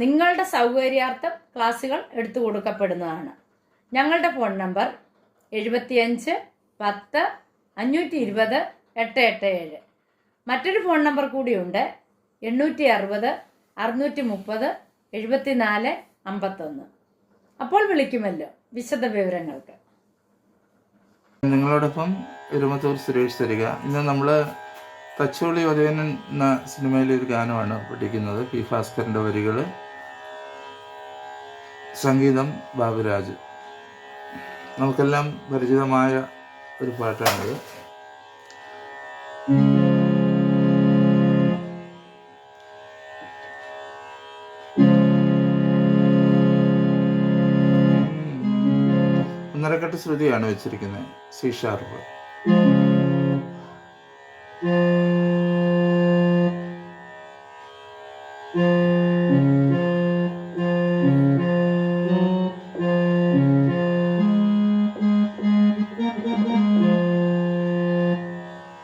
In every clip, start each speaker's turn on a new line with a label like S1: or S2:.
S1: നിങ്ങളുടെ സൗകര്യാർത്ഥം ക്ലാസ്സുകൾ എടുത്തു കൊടുക്കപ്പെടുന്നതാണ്. ഞങ്ങളുടെ ഫോൺ നമ്പർ എഴുപത്തിയഞ്ച് പത്ത് അഞ്ഞൂറ്റി ഇരുപത് എട്ട് എട്ട് ഏഴ്. മറ്റൊരു ഫോൺ നമ്പർ കൂടിയുണ്ട് എണ്ണൂറ്റി അറുപത് അറുന്നൂറ്റി മുപ്പത് എഴുപത്തിനാല് അമ്പത്തൊന്ന്. അപ്പോൾ വിളിക്കുമല്ലോ വിശദ വിവരങ്ങൾക്ക്.
S2: നിങ്ങളോടൊപ്പം എരുമത്തൂർ സുരേഷ് തരിക. ഇന്ന് നമ്മൾ തച്ചോളി ഉദയനൻ എന്ന സിനിമയിലെ ഒരു ഗാനമാണ് പഠിക്കുന്നത്. പി ഭാസ്കറിന്റെ വരികൾ സംഗീതം ബാബുരാജ്. നമുക്കെല്ലാം പരിചിതമായ ഒരു പാട്ടാണിത്. ഒന്നരക്കെട്ട് ശ്രുതിയാണ് വെച്ചിരിക്കുന്നത്. C sharp.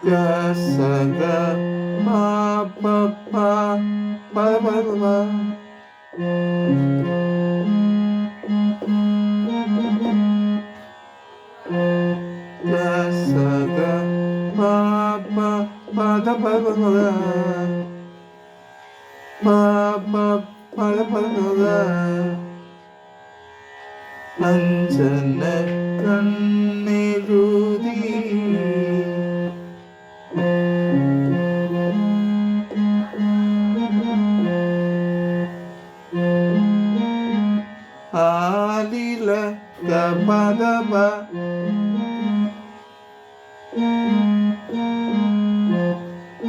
S2: ga sa ga ma pa pa pa pa pa ga sa ga ma pa pa da pa pa pa da ma pa pa da pa pa da மஞ்சள் கண் ആലില ഗപദപ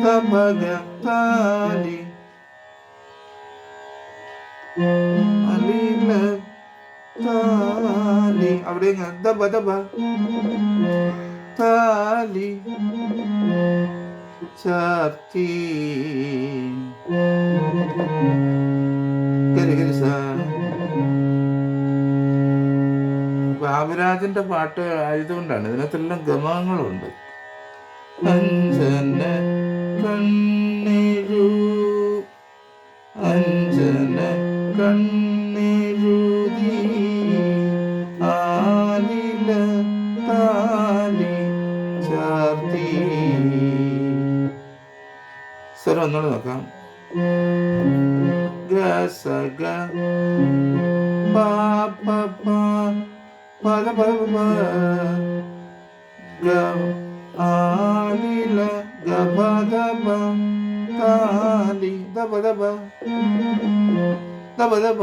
S2: തപഗ താലി അലില താലി അവിടെ ദബ ദബ താലി ബാബുരാജന്റെ പാട്ട് ആയതുകൊണ്ടാണ്. ഇതിനകത്തെല്ലാം ഗമങ്ങളുണ്ട്. അഞ്ജന കണ്ണെഴു അഞ്ജന സ്വരം ഒന്നുകൂടെ നോക്കാം. ഗ സ ഗ പ പ പല പ ഗ ആലില ഗ പദ പ താലി ദ പദ പ ദ പദ പ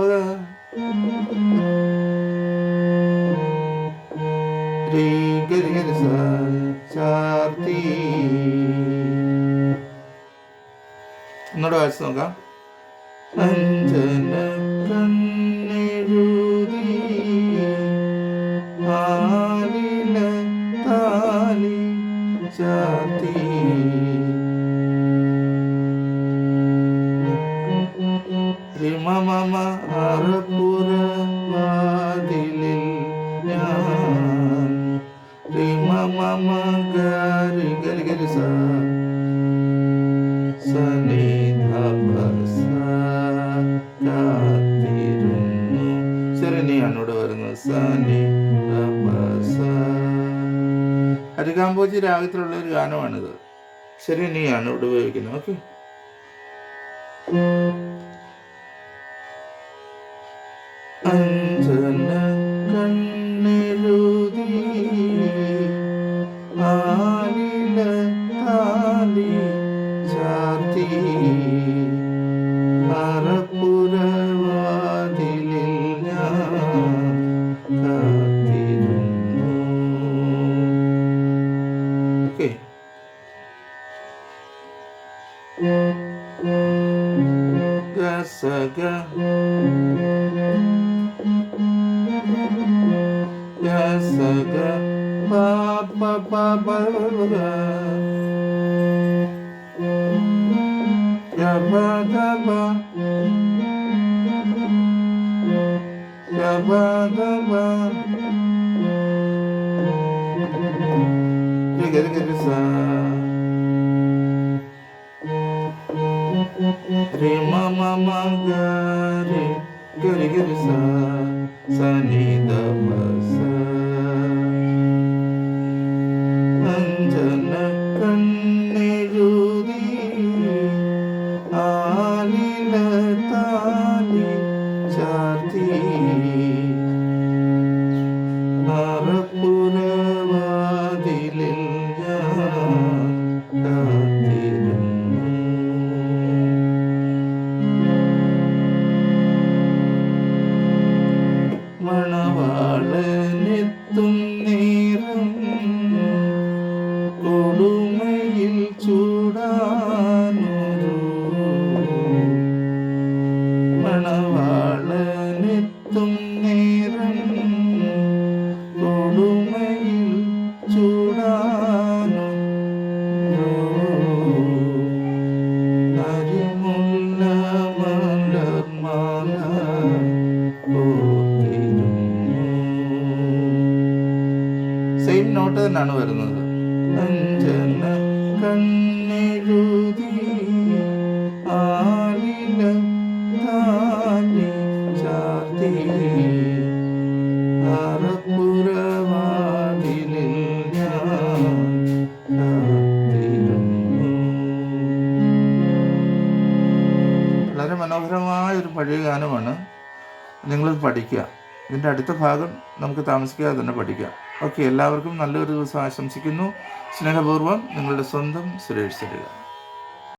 S2: രീ സ ചാർത്തി ഒന്നുകൂടെ വായിച്ച് നോക്കാം. അഞ്ജന കണ്ണെഴുതി വരുന്ന വരുന്നത് സനി അരികാമ്പോജി രാഗത്തിലുള്ള ഒരു ഗാനമാണിത്. ശരണിയാണ് ഇവിടെ ഉപയോഗിക്കുന്നത്. Okay. Anjana Gasaga. Gasaga. Ba ba ba ba ga Ga ba. Ga ba രി മ മ മ ഗ രി ഗ രി ഗ നോട്ട് തന്നെയാണ് വരുന്നത്. വളരെ മനോഹരമായ ഒരു പഴയ ഗാനമാണ് നിങ്ങളിത് പഠിക്കുക. ഇതിന്റെ അടുത്ത ഭാഗം നമുക്ക് താമസിക്കാതെ തന്നെ പഠിക്കാം. ഓക്കെ എല്ലാവർക്കും നല്ലൊരു ദിവസം ആശംസിക്കുന്നു. സ്നേഹപൂർവം നിങ്ങളുടെ സ്വന്തം സുരേഷ് സരിക